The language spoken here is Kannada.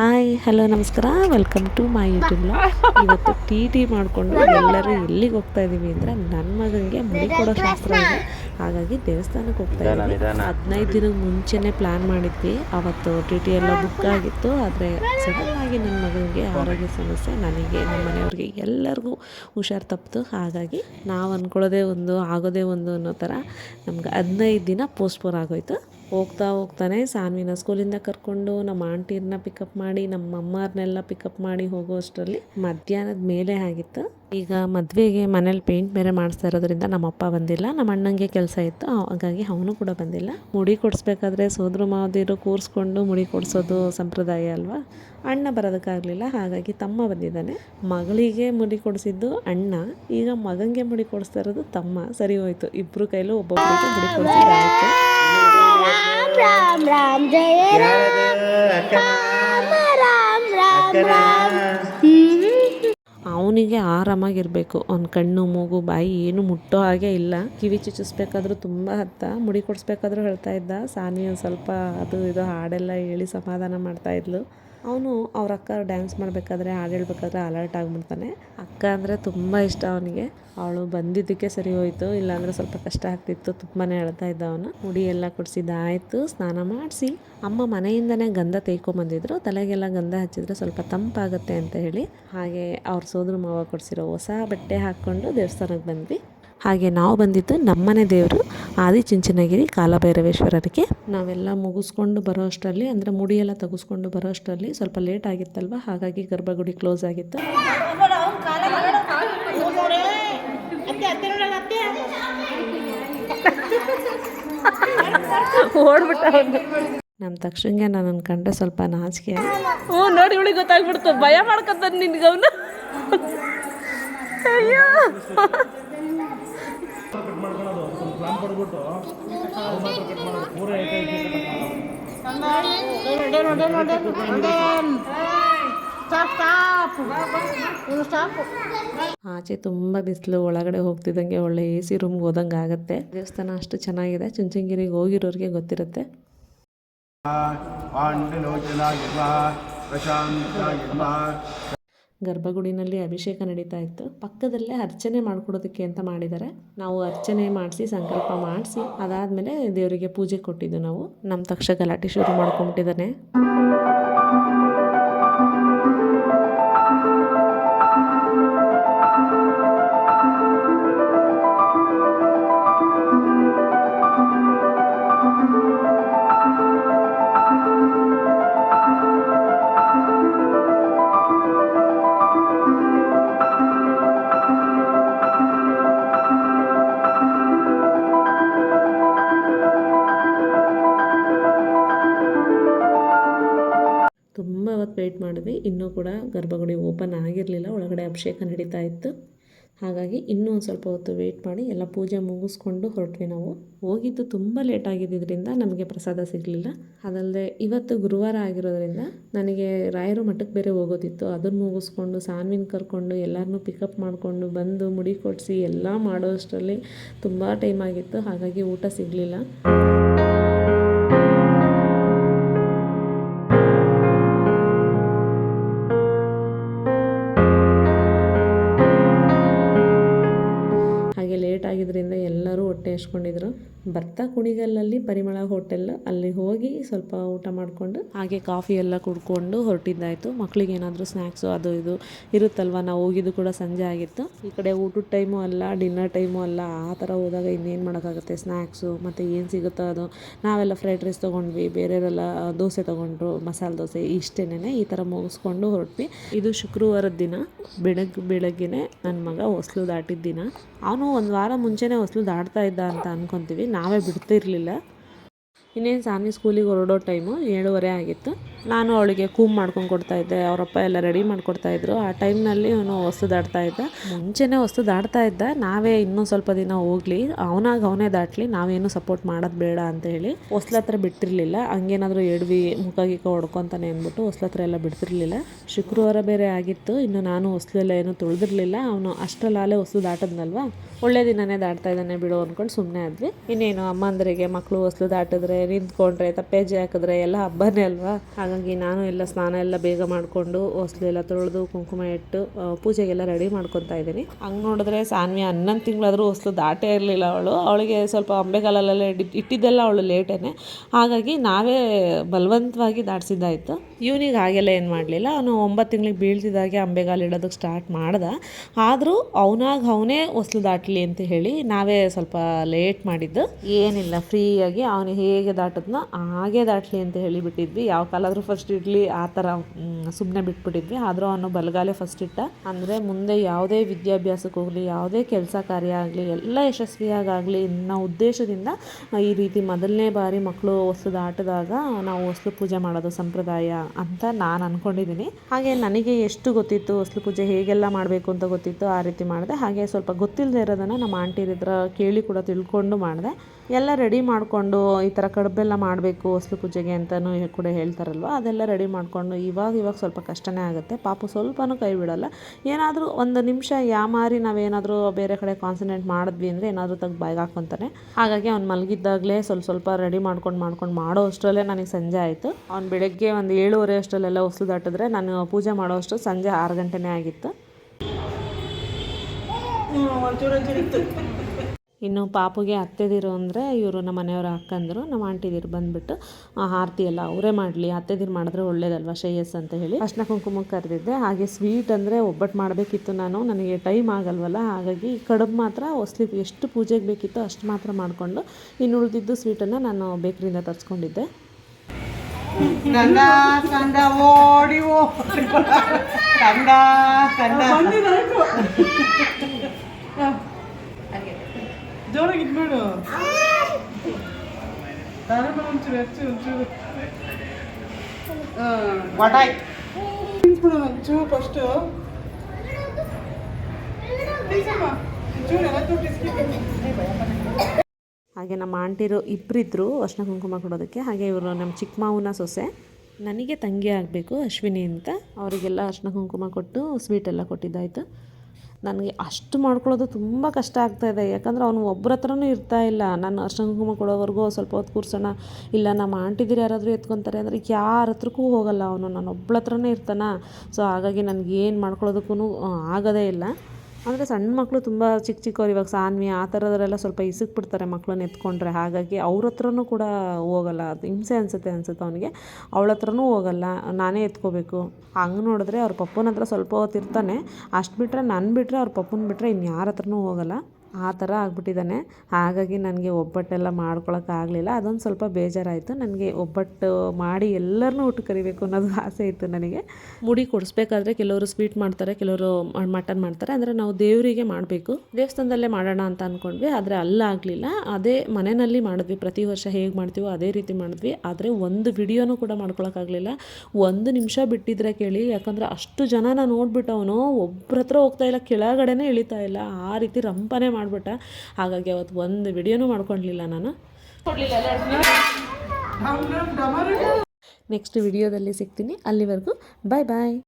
a ಹಾಯ್ ಹಲೋ ನಮಸ್ಕಾರ. ವೆಲ್ಕಮ್ ಟು ಮೈ ಯೂಟ್ಯೂಬ್ ಇವತ್ತು ಟಿ ಟಿ ಮಾಡಿಕೊಂಡು ಎಲ್ಲರೂ ಎಲ್ಲಿಗೆ ಹೋಗ್ತಾ ಇದ್ದೀವಿ ಅಂದರೆ ನನ್ನ ಮಗನಿಗೆ ಮುಡಿ ಕೊಡೋ ಶಾಸ್ತ್ರ ಇದೆ. ಹಾಗಾಗಿ ದೇವಸ್ಥಾನಕ್ಕೆ ಹೋಗ್ತಾ ಇದ್ದೀವಿ ಹದಿನೈದು ದಿನದ ಮುಂಚೆನೇ ಪ್ಲ್ಯಾನ್ ಮಾಡಿದ್ವಿ. ಅವತ್ತು ಟಿ ಟಿ ಎಲ್ಲ ಬುಕ್ ಆಗಿತ್ತು. ಆದರೆ ಸಡನ್ ಆಗಿ ನನ್ನ ಮಗನಿಗೆ ಆರೋಗ್ಯ ಸಮಸ್ಯೆ ನನಗೆ ನಮ್ಮ ಮನೆಯವ್ರಿಗೆ ಎಲ್ಲರಿಗೂ ಹುಷಾರು ತಪ್ಪಿತು. ಹಾಗಾಗಿ ನಾವು ಅಂದ್ಕೊಳ್ಳೋದೇ ಒಂದು ಆಗೋದೇ ಒಂದು ಅನ್ನೋ ಥರ ನಮ್ಗೆ ಹದಿನೈದು ದಿನ ಪೋಸ್ಟ್ಪೋನ್ ಆಗೋಯ್ತು. ಹೋಗ್ತಾ ಹೋಗ್ತಾನೆ ಸಾನ್ವಿನ ಸ್ಕೂಲಿಂದ ಕರ್ಕೊಂಡು ನಮ್ಮ ಆಂಟಿಯನ್ನ ಪಿಕಪ್ ಮಾಡಿ ನಮ್ಮ ಅಮ್ಮವ್ರನ್ನೆಲ್ಲ ಪಿಕಪ್ ಮಾಡಿ ಹೋಗೋ ಅಷ್ಟರಲ್ಲಿ ಮಧ್ಯಾಹ್ನದ ಮೇಲೆ ಆಗಿತ್ತು. ಈಗ ಮದುವೆಗೆ ಮನೇಲಿ ಪೇಂಟ್ ಬೇರೆ ಮಾಡಿಸ್ತಾ ಇರೋದ್ರಿಂದ ನಮ್ಮಪ್ಪ ಬಂದಿಲ್ಲ ನಮ್ಮ ಅಣ್ಣಂಗೆ ಕೆಲಸ ಇತ್ತು ಹಾಗಾಗಿ ಅವನು ಕೂಡ ಬಂದಿಲ್ಲ. ಮುಡಿ ಕೊಡಿಸ್ಬೇಕಾದ್ರೆ ಸೋದ್ರ ಮಾವದಿರು ಕೂರಿಸ್ಕೊಂಡು ಮುಡಿ ಕೊಡಿಸೋದು ಸಂಪ್ರದಾಯ ಅಲ್ವಾ? ಅಣ್ಣ ಬರೋದಕ್ಕಾಗಲಿಲ್ಲ ಹಾಗಾಗಿ ತಮ್ಮ ಬಂದಿದ್ದಾನೆ. ಮಗಳಿಗೆ ಮುಡಿ ಕೊಡಿಸಿದ್ದು ಅಣ್ಣ ಈಗ ಮಗನಿಗೆ ಮುಡಿ ಕೊಡಿಸ್ತಾ ಇರೋದು ತಮ್ಮ. ಸರಿ ಹೋಯ್ತು ಇಬ್ಬರು ಕೈಲೂ ಒಬ್ಬೊಬ್ಬರಿಗೆ ಮುಡಿ ಕೊಡಿಸಿದ್ದಾಯ್ತು ಅವನಿಗೆ ಆರಾಮಾಗಿರ್ಬೇಕು. ಅವ್ನ ಕಣ್ಣು, ಮೂಗು, ಬಾಯಿ ಏನು ಮುಟ್ಟೋ ಹಾಗೆ ಇಲ್ಲ. ಕಿವಿ ಚುಚ್ಚಿಸ್ಬೇಕಾದ್ರೂ ತುಂಬ ಹತ್ತ. ಮುಡಿ ಕೊಡಿಸ್ಬೇಕಾದ್ರೂ ಹೇಳ್ತಾ ಇದ್ದ. ಸಾನಿ ಒಂದು ಸ್ವಲ್ಪ ಅದು ಇದು ಹಾಡೆಲ್ಲ ಹೇಳಿ ಸಮಾಧಾನ ಮಾಡ್ತಾ ಇದ್ಲು. ಅವನು ಅವ್ರ ಅಕ್ಕ ಡ್ಯಾನ್ಸ್ ಮಾಡಬೇಕಾದ್ರೆ ಹಾಡು ಹೇಳ್ಬೇಕಾದ್ರೆ ಅಲರ್ಟ್ ಆಗಿಬಿಡ್ತಾನೆ. ಅಕ್ಕ ಅಂದರೆ ತುಂಬ ಇಷ್ಟ ಅವನಿಗೆ. ಅವಳು ಬಂದಿದ್ದಕ್ಕೆ ಸರಿ ಹೋಯಿತು, ಇಲ್ಲಾಂದರೆ ಸ್ವಲ್ಪ ಕಷ್ಟ ಆಗ್ತಿತ್ತು ತುಂಬಾ ಹೇಳ್ತಾ ಇದ್ದ ಅವನು. ಮುಡಿ ಎಲ್ಲ ಕುಡಿಸಿದ್ದಾಯಿತು ಸ್ನಾನ ಮಾಡಿಸಿ. ಅಮ್ಮ ಮನೆಯಿಂದನೇ ಗಂಧ ತೇಕೊಂಬಂದಿದ್ರು. ತಲೆಗೆಲ್ಲ ಗಂಧ ಹಚ್ಚಿದ್ರೆ ಸ್ವಲ್ಪ ತಂಪಾಗುತ್ತೆ ಅಂತ ಹೇಳಿ. ಹಾಗೆ ಅವ್ರ ಸೋದ್ರ ಮಾವ ಕೊಡಿಸಿರೋ ಹೊಸ ಬಟ್ಟೆ ಹಾಕ್ಕೊಂಡು ದೇವಸ್ಥಾನಕ್ಕೆ ಬಂದ್ವಿ. ಹಾಗೆ ನಾವು ಬಂದಿದ್ದು ನಮ್ಮನೆ ದೇವರು. ಆದಿಚುಂಚನಗಿರಿ ಕಾಲಭೈರವೇಶ್ವರರಿಗೆ. ನಾವೆಲ್ಲ ಮುಗಿಸ್ಕೊಂಡು ಬರೋ ಅಷ್ಟರಲ್ಲಿ ಅಂದರೆ ಮುಡಿಯೆಲ್ಲ ತೆಗೆಸ್ಕೊಂಡು ಬರೋ ಅಷ್ಟರಲ್ಲಿ ಸ್ವಲ್ಪ ಲೇಟ್ ಆಗಿತ್ತಲ್ವ? ಹಾಗಾಗಿ ಗರ್ಭಗುಡಿ ಕ್ಲೋಸ್ ಆಗಿತ್ತು. ಓಡ್ಬಿಟ್ಟ ನಮ್ಮ ತಕ್ಷಣಗೆ ನಾನು ಕಂಡ್ರೆ ಸ್ವಲ್ಪ ನಾಚಿಕೆ ಹ್ಞೂ ನೋಡಿ ಇವಳಿಗೆ ಗೊತ್ತಾಗ್ಬಿಡ್ತು. ಭಯ ಮಾಡ್ಕೊತಾನೆ ನಿನ್ಗೆ ಅವನು. ಅಯ್ಯೋ. ಆಚೆ ತುಂಬ ಬಿಸಿಲು ಒಳಗಡೆ ಹೋಗ್ತಿದ್ದಂಗೆ ಒಳ್ಳೆ ಎ ಸಿ ರೂಮ್ಗೆ ಹೋದಂಗೆ ಆಗುತ್ತೆ. ದೇವಸ್ಥಾನ ಅಷ್ಟು ಚೆನ್ನಾಗಿದೆ. ಚುಂಚನಗಿರಿಗೆ ಹೋಗಿರೋರಿಗೆ ಗೊತ್ತಿರುತ್ತೆ. ಗರ್ಭಗುಡಿನಲ್ಲಿ ಅಭಿಷೇಕ ನಡೀತಾ ಇತ್ತು. ಪಕ್ಕದಲ್ಲೇ ಅರ್ಚನೆ ಮಾಡಿಕೊಡೋದಕ್ಕೆ ಅಂತ ಮಾಡಿದ್ದಾರೆ. ನಾವು ಅರ್ಚನೆ ಮಾಡಿಸಿ, ಸಂಕಲ್ಪ ಮಾಡಿಸಿ, ಅದಾದಮೇಲೆ ದೇವರಿಗೆ ಪೂಜೆ ಕೊಟ್ಟಿದ್ದು ನಾವು. ನಮ್ಮ ತಕ್ಷ ಗಲಾಟೆ ಶುರು ಮಾಡ್ಕೊಂಬಿಟ್ಟಿದ್ದಾನೆ. ಹೊತ್ತು ವೆಯ್ಟ್ ಮಾಡಿದ್ವಿ. ಇನ್ನೂ ಕೂಡ ಗರ್ಭಗುಡಿ ಓಪನ್ ಆಗಿರಲಿಲ್ಲ. ಒಳಗಡೆ ಅಭಿಷೇಕ ನಡೀತಾ ಇತ್ತು. ಹಾಗಾಗಿ ಇನ್ನೂ ಒಂದು ಸ್ವಲ್ಪ ಹೊತ್ತು ವೆಯ್ಟ್ ಮಾಡಿ ಎಲ್ಲ ಪೂಜೆ ಮುಗಿಸ್ಕೊಂಡು ಹೊರಟ್ವಿ ನಾವು. ಹೋಗಿದ್ದು ತುಂಬ ಲೇಟ್ ಆಗಿದ್ದರಿಂದ ನಮಗೆ ಪ್ರಸಾದ ಸಿಗಲಿಲ್ಲ. ಅದಲ್ಲದೆ ಇವತ್ತು ಗುರುವಾರ ಆಗಿರೋದ್ರಿಂದ ನನಗೆ ರಾಯರು ಮಠಕ್ಕೆ ಬೇರೆ ಹೋಗೋದಿತ್ತು. ಅದನ್ನು ಮುಗಿಸ್ಕೊಂಡು, ಸಾನ್ವಿನ ಕರ್ಕೊಂಡು ಎಲ್ಲರನ್ನೂ ಪಿಕಪ್ ಮಾಡಿಕೊಂಡು ಬಂದು ಮುಡಿ ಕೊಡಿಸಿ ಎಲ್ಲ ಮಾಡೋ ಅಷ್ಟರಲ್ಲಿ ತುಂಬ ಟೈಮ್ ಆಗಿತ್ತು. ಹಾಗಾಗಿ ಊಟ ಸಿಗಲಿಲ್ಲ. ಎಲ್ಲರೂ ಬರ್ತಾ ಕುಣಿಗಲ್ಲಲ್ಲಿ ಪರಿಮಳ ಹೋಟೆಲ್, ಅಲ್ಲಿ ಹೋಗಿ ಸ್ವಲ್ಪ ಊಟ ಮಾಡಿಕೊಂಡು ಹಾಗೆ ಕಾಫಿ ಎಲ್ಲ ಕುಡ್ಕೊಂಡು ಹೊರಟಿದ್ದಾಯಿತು. ಮಕ್ಕಳಿಗೆ ಏನಾದರೂ ಸ್ನ್ಯಾಕ್ಸು ಅದು ಇದು ಇರುತ್ತಲ್ವ? ನಾವು ಹೋಗಿದ್ದು ಕೂಡ ಸಂಜೆ ಆಗಿತ್ತು. ಈ ಕಡೆ ಊಟದ ಟೈಮು ಅಲ್ಲ ಡಿನ್ನರ್ ಟೈಮು ಅಲ್ಲ, ಆ ಥರ ಹೋದಾಗ ಇನ್ನೇನು ಮಾಡೋಕ್ಕಾಗುತ್ತೆ? ಸ್ನ್ಯಾಕ್ಸು ಮತ್ತು ಏನು ಸಿಗುತ್ತೋ ಅದು. ನಾವೆಲ್ಲ ಫ್ರೈಡ್ ರೈಸ್ ತೊಗೊಂಡ್ವಿ, ಬೇರೆಯವರೆಲ್ಲ ದೋಸೆ ತೊಗೊಂಡ್ರು, ಮಸಾಲೆ ದೋಸೆ ಇಷ್ಟೇನೆ ಈ ಥರ ಮುಗಿಸ್ಕೊಂಡು ಹೊರಟ್ವಿ. ಇದು ಶುಕ್ರವಾರದ ದಿನ ಬೆಳಗ್ಗೆ ಬೆಳಗ್ಗೆನೆ ನನ್ನ ಮಗ ಹೊಸ್ಲು ದಾಟಿದ ದಿನ. ಅವನು ಒಂದು ವಾರ ಮುಂಚೆನೇ ಹೊಸ್ಲು ದಾಟ್ತಾ ಇದ್ದ ಅಂತ ಅನ್ಕೊತೀವಿ. ನಾವೇ ಬಿಡ್ತಿರಲಿಲ್ಲ ಇನ್ನೇನು ಸಾನಿ ಸ್ಕೂಲಿಗೆ ಹೊರಡೋ ಟೈಮು ಏಳುವರೆ ಆಗಿತ್ತು. ನಾನು ಅವಳಿಗೆ ಕೂಮ್ ಮಾಡ್ಕೊಂಡು ಕೊಡ್ತಾ ಇದ್ದೆ, ಅವರಪ್ಪ ಎಲ್ಲ ರೆಡಿ ಮಾಡಿಕೊಡ್ತಾ ಇದ್ರು. ಆ ಟೈಮ್ನಲ್ಲಿ ಅವನು ಹೊಸ್ತು ದಾಟ್ತಾ ಇದ್ದ. ಮುಂಚೆನೇ ಹೊಸ್ತು ದಾಟ್ತಾ ಇದ್ದ, ನಾವೇ ಇನ್ನೂ ಸ್ವಲ್ಪ ದಿನ ಹೋಗ್ಲಿ, ಅವನಾಗ ಅವನೇ ದಾಟ್ಲಿ, ನಾವೇನು ಸಪೋರ್ಟ್ ಮಾಡೋದು ಬೇಡ ಅಂತ ಹೇಳಿ ಹೊಸ್ಲ ಹತ್ರ ಬಿಟ್ಟಿರಲಿಲ್ಲ. ಹಂಗೇನಾದರೂ ಎಡ್ವಿ ಮುಖ ಹೊಡ್ಕೊತಾನೆ ಅಂದ್ಬಿಟ್ಟು ಹೊಸ್ಲ ಹತ್ರ ಎಲ್ಲ ಬಿಡ್ತಿರ್ಲಿಲ್ಲ. ಶುಕ್ರವಾರ ಬೇರೆ ಆಗಿತ್ತು, ಇನ್ನು ನಾನು ಹೊಸ್ಲೆಲ್ಲ ಏನು ತುಳಿದಿರಲಿಲ್ಲ. ಅವನು ಅಷ್ಟರಲ್ಲಾಲೇ ಹೊಸ್ಲು ದಾಟದ್ನಲ್ವಾ? ಒಳ್ಳೆ ದಿನನೇ ದಾಟ್ತಾ ಇದ್ದಾನೆ ಬಿಡು ಅಂದ್ಕೊಂಡು ಸುಮ್ಮನೆ ಆದ್ವಿ. ಇನ್ನೇನು ಅಮ್ಮಂದರಿಗೆ ಮಕ್ಕಳು ಹೊಸ್ಲು ದಾಟಿದ್ರೆ ನಿಂತ್ಕೊಂಡ್ರೆ, ತಪ್ಪೇಜಿ ಹಾಕಿದ್ರೆ ಎಲ್ಲ ಹಬ್ಬನೇ ಅಲ್ವಾ? ಹಾಗಾಗಿ ನಾನು ಎಲ್ಲ ಸ್ನಾನ ಎಲ್ಲ ಬೇಗ ಮಾಡಿಕೊಂಡು ಹೊಸ್ಲೆಲ್ಲ ತೊಳೆದು ಕುಂಕುಮ ಇಟ್ಟು ಪೂಜೆಗೆಲ್ಲ ರೆಡಿ ಮಾಡ್ಕೊತಾ ಇದ್ದೀನಿ. ಹಂಗೆ ನೋಡಿದ್ರೆ ಸಾನ್ವಿ ಹನ್ನೊಂದು ತಿಂಗಳಾದರೂ ಹೊಸ್ಲು ದಾಟೇ ಇರಲಿಲ್ಲ ಅವಳು. ಅವಳಿಗೆ ಸ್ವಲ್ಪ ಅಂಬೆಗಾಲಲ್ಲೆಲ್ಲ ಇಟ್ಟಿದ್ದೆಲ್ಲ ಅವಳು ಲೇಟೇನೆ ಹಾಗಾಗಿ ನಾವೇ ಬಲವಂತವಾಗಿ ದಾಟಿಸಿದ್ದಾಯಿತು. ಇವನಿಗೆ ಹಾಗೆಲ್ಲ ಏನು ಮಾಡಲಿಲ್ಲ. ಅವನು ಒಂಬತ್ತು ತಿಂಗಳಿಗೆ ಬೀಳ್ತಿದ್ದಾಗೆ ಅಂಬೆಗಾಲು ಇಡೋದಕ್ಕೆ ಸ್ಟಾರ್ಟ್ ಮಾಡ್ದ. ಆದರೂ ಅವನಾಗ ಅವನೇ ಹೊಸ್ಲು ದಾಟಲಿ ಅಂತ ಹೇಳಿ ನಾವೇ ಸ್ವಲ್ಪ ಲೇಟ್ ಮಾಡಿದ್ದು. ಏನಿಲ್ಲ ಫ್ರೀಯಾಗಿ ಅವನು ಹೇಗೆ ದಾಟದ್ನೋ ಹಾಗೆ ದಾಟಲಿ ಅಂತ ಹೇಳಿ ಬಿಟ್ಟಿದ್ವಿ ಯಾವ ಕಾಲಾದರೂ ಫಸ್ಟ್ ಇಡ್ಲಿ ಆ ಥರ ಸುಮ್ಮನೆ ಬಿಟ್ಬಿಟ್ಟಿದ್ವಿ. ಆದರೂ ಅವನು ಬಲಗಾಲೆ ಫಸ್ಟ್ ಇಟ್ಟ. ಅಂದರೆ ಮುಂದೆ ಯಾವುದೇ ವಿದ್ಯಾಭ್ಯಾಸಕ್ಕೆ ಹೋಗಲಿ, ಯಾವುದೇ ಕೆಲಸ ಕಾರ್ಯ ಆಗಲಿ, ಎಲ್ಲ ಯಶಸ್ವಿಯಾಗಲಿ ಅನ್ನೋ ಉದ್ದೇಶದಿಂದ ಈ ರೀತಿ ಮೊದಲನೇ ಬಾರಿ ಮಕ್ಕಳು ಹೊಸದ ಆಟದಾಗ ನಾವು ಹೊಸಲು ಪೂಜೆ ಮಾಡೋದು ಸಂಪ್ರದಾಯ ಅಂತ ನಾನು ಅಂದ್ಕೊಂಡಿದ್ದೀನಿ ಹಾಗೆ ನನಗೆ ಎಷ್ಟು ಗೊತ್ತಿತ್ತು ಹೊಸಲು ಪೂಜೆ ಹೇಗೆಲ್ಲ ಮಾಡಬೇಕು ಅಂತ ಗೊತ್ತಿತ್ತು, ಆ ರೀತಿ ಮಾಡಿದೆ. ಹಾಗೆ ಸ್ವಲ್ಪ ಗೊತ್ತಿಲ್ಲದೆ ಇರೋದನ್ನು ನಮ್ಮ ಆಂಟಿ ಹತ್ರ ಕೇಳಿ ಕೂಡ ತಿಳ್ಕೊಂಡು ಮಾಡಿದೆ. ಎಲ್ಲ ರೆಡಿ ಮಾಡಿಕೊಂಡು ಈ ಥರ ಕಡುಬೆಲ್ಲ ಮಾಡಬೇಕು ಹೊಸಲು ಪೂಜೆಗೆ ಅಂತಲೂ ಕೂಡ ಹೇಳ್ತಾರಲ್ವ. ಅದೆಲ್ಲ ರೆಡಿ ಮಾಡಿಕೊಂಡು ಇವಾಗ ಇವಾಗ ಸ್ವಲ್ಪ ಕಷ್ಟನೇ ಆಗುತ್ತೆ. ಪಾಪು ಸ್ವಲ್ಪನೂ ಕೈ ಬಿಡಲ್ಲ. ಏನಾದರೂ ಒಂದು ನಿಮಿಷ ಯಾಮಾರಿ ನಾವೇನಾದರೂ ಬೇರೆ ಕಡೆ ಕಾನ್ಸಂಟ್ರೇಟ್ ಮಾಡಿದ್ವಿ ಅಂದರೆ ಏನಾದರೂ ತೆಗ್ದು ಬಾಯ್ಗೆ ಹಾಕ್ಕೊತಾನೆ. ಹಾಗಾಗಿ ಅವ್ನು ಮಲಗಿದ್ದಾಗಲೇ ಸ್ವಲ್ಪ ಸ್ವಲ್ಪ ರೆಡಿ ಮಾಡ್ಕೊಂಡು ಮಾಡ್ಕೊಂಡು ಮಾಡೋ ಅಷ್ಟರಲ್ಲೇ ನನಗೆ ಸಂಜೆ ಆಯಿತು. ಅವ್ನು ಬೆಳಗ್ಗೆ ಒಂದು ಏಳುವರೆ ಅಷ್ಟರಲ್ಲೆಲ್ಲ ಹೊಸಲು ದಾಟಿದ್ರೆ ನಾನು ಪೂಜೆ ಮಾಡೋ ಅಷ್ಟು ಸಂಜೆ ಆರು ಗಂಟೆನೇ ಆಗಿತ್ತು. ಇನ್ನು ಪಾಪುಗೆ ಅತ್ತೆದಿರು ಅಂದರೆ ಇವರು ನಮ್ಮ ಮನೆಯವರ ಅಕ್ಕಂದರು ನಮ್ಮ ಆಂಟಿದಿರು ಬಂದುಬಿಟ್ಟು ಆರತಿ ಎಲ್ಲ ಅವರೇ ಮಾಡಲಿ ಅತ್ತೆದಿರು ಮಾಡಿದ್ರೆ ಒಳ್ಳೇದಲ್ವ ಶ್ರೇಯಸ್ ಅಂತ ಹೇಳಿ. ಅರ್ಶನ ಕುಂಕುಮಕ್ಕೆ ಕರೆದಿದ್ದೆ. ಹಾಗೆ ಸ್ವೀಟ್ ಅಂದರೆ ಒಬ್ಬಟ್ಟು ಮಾಡಬೇಕಿತ್ತು ನಾನು ನನಗೆ ಟೈಮ್ ಆಗಲ್ವಲ್ಲ ಹಾಗಾಗಿ ಕಡುಬು ಮಾತ್ರ ಹೊಸ್ಲಿ ಎಷ್ಟು ಪೂಜೆಗೆ ಬೇಕಿತ್ತು ಅಷ್ಟು ಮಾತ್ರ ಮಾಡಿಕೊಂಡು ಇನ್ನು ಉಳಿದಿದ್ದು ಸ್ವೀಟನ್ನು ನಾನು ಬೇಕ್ರಿಯಿಂದ ತರಿಸ್ಕೊಂಡಿದ್ದೆ. ಕಂದ ಕಂದ ಒಂಚೂರು ಹೆಚ್ಚು ಒಂಚೂರು. ಒಂಚೂರು ಫಸ್ಟು ಒಂಚೂರು ಎಲ್ಲ ಹಾಗೆ ನಮ್ಮ ಆಂಟಿರು ಇಬ್ಬರಿದ್ದರು ಅರ್ಶನ ಕುಂಕುಮ ಕೊಡೋದಕ್ಕೆ. ಹಾಗೆ ಇವರು ನಮ್ಮ ಚಿಕ್ಕ ಮಾವನ ಸೊಸೆ. ನನಗೆ ತಂಗಿ ಆಗಬೇಕು ಅಶ್ವಿನಿ ಅಂತ. ಅವರಿಗೆಲ್ಲ ಅರ್ಶನ ಕುಂಕುಮ ಕೊಟ್ಟು ಸ್ವೀಟೆಲ್ಲ ಕೊಟ್ಟಿದ್ದಾಯಿತು. ನನಗೆ ಅಷ್ಟು ಮಾಡ್ಕೊಳ್ಳೋದು ತುಂಬ ಕಷ್ಟ ಆಗ್ತಾಯಿದೆ ಯಾಕಂದ್ರೆ ಅವನು ಒಬ್ಬರ ಹತ್ರನೂ ಇರ್ತಾ ಇಲ್ಲ. ನಾನು ಅರ್ಶಿನ ಕುಂಕುಮ ಕೊಡೋವರೆಗೂ ಸ್ವಲ್ಪ ಹೊತ್ತು ಕೂರ್ಸೋಣ. ಇಲ್ಲ, ನಮ್ಮ ಆಂಟಿದಿರು ಯಾರಾದರೂ ಎತ್ಕೊತಾರೆ ಅಂದರೆ ಯಾರ ಹತ್ರಕ್ಕೂ ಹೋಗಲ್ಲ ಅವನು. ನಾನು ಒಬ್ಳ ಹತ್ರನೇ ಇರ್ತಾನ? ಸೊ ಹಾಗಾಗಿ ನನಗೆ ಮಾಡ್ಕೊಳ್ಳೋದಕ್ಕೂ ಆಗೋದೇ ಇಲ್ಲ. ಅಂದರೆ ಸಣ್ಣ ಮಕ್ಕಳು ತುಂಬ ಚಿಕ್ಕ ಚಿಕ್ಕವ್ರು ಇವಾಗ ಸಾನ್ವಿ ಆ ಥರದವರೆಲ್ಲ ಸ್ವಲ್ಪ ಇಸಕ್ ಬಿಡ್ತಾರೆ ಮಕ್ಕಳನ್ನ ಎತ್ಕೊಂಡ್ರೆ. ಹಾಗಾಗಿ ಅವ್ರ ಹತ್ರನೂ ಕೂಡ ಹೋಗಲ್ಲ. ಅದು ಹಿಂಸೆ ಅನಿಸುತ್ತೆ ಅನ್ಸುತ್ತೆ ಅವನಿಗೆ. ಅವಳ ಹತ್ರನೂ ಹೋಗಲ್ಲ. ನಾನೇ ಎತ್ಕೋಬೇಕು. ಹಂಗೆ ನೋಡಿದ್ರೆ ಅವ್ರ ಪಪ್ಪನ ಹತ್ರ ಸ್ವಲ್ಪ ಹೊತ್ತು ಇರ್ತಾನೆ. ಅಷ್ಟು ಬಿಟ್ಟರೆ ನನ್ನ ಬಿಟ್ಟರೆ ಅವ್ರ ಪಪ್ಪನ ಬಿಟ್ಟರೆ ಇನ್ಯಾರ ಯಾರ ಹತ್ರನೂ ಹೋಗಲ್ಲ. ಆ ಥರ ಆಗ್ಬಿಟ್ಟಿದ್ದಾನೆ. ಹಾಗಾಗಿ ನನಗೆ ಒಬ್ಬಟ್ಟೆಲ್ಲ ಮಾಡ್ಕೊಳೋಕ್ಕಾಗಲಿಲ್ಲ ಅದೊಂದು ಸ್ವಲ್ಪ ಬೇಜಾರಾಯಿತು. ನನಗೆ ಒಬ್ಬಟ್ಟು ಮಾಡಿ ಎಲ್ಲರನ್ನೂ ಊಟ ಕರಿಬೇಕು ಅನ್ನೋದು ಆಸೆ ಇತ್ತು ನನಗೆ. ಮುಡಿ ಕೊಡಿಸ್ಬೇಕಾದ್ರೆ ಕೆಲವರು ಸ್ವೀಟ್ ಮಾಡ್ತಾರೆ, ಕೆಲವರು ಮಟನ್ ಮಾಡ್ತಾರೆ. ಅಂದರೆ ನಾವು ದೇವರಿಗೆ ಮಾಡಬೇಕು. ದೇವಸ್ಥಾನದಲ್ಲೇ ಮಾಡೋಣ ಅಂತ ಅಂದ್ಕೊಂಡ್ವಿ. ಆದರೆ ಅಲ್ಲಾಗಲಿಲ್ಲ ಅದೇ ಮನೆಯಲ್ಲಿ ಮಾಡಿದ್ವಿ. ಪ್ರತಿ ವರ್ಷ ಹೇಗೆ ಮಾಡ್ತೀವೋ ಅದೇ ರೀತಿ ಮಾಡಿದ್ವಿ. ಆದರೆ ಒಂದು ವಿಡಿಯೋನೂ ಕೂಡ ಮಾಡ್ಕೊಳಕ್ಕಾಗಲಿಲ್ಲ ಒಂದು ನಿಮಿಷ ಬಿಟ್ಟಿದ್ರೆ ಕೇಳಿ. ಯಾಕಂದರೆ ಅಷ್ಟು ಜನನ ನೋಡ್ಬಿಟ್ಟು ಅವನು ಒಬ್ಬರ ಹತ್ರ ಹೋಗ್ತಾ ಇಲ್ಲ, ಕೆಳಗಡೆನೇ ಇಳಿತಾ ಇಲ್ಲ. ಆ ರೀತಿ ರಂಪನೆ ಮಾಡಿಬಿಟ್ಟ. ಹಾಗಾಗಿ ಅವತ್ತು ಒಂದು ವಿಡಿಯೋನೂ ಮಾಡ್ಕೊಳ್ಲಿಲ್ಲ ನಾನು. ನೆಕ್ಸ್ಟ್ ವಿಡಿಯೋದಲ್ಲಿ ಸಿಗ್ತೀನಿ. ಅಲ್ಲಿವರೆಗೂ ಬಾಯ್ ಬಾಯ್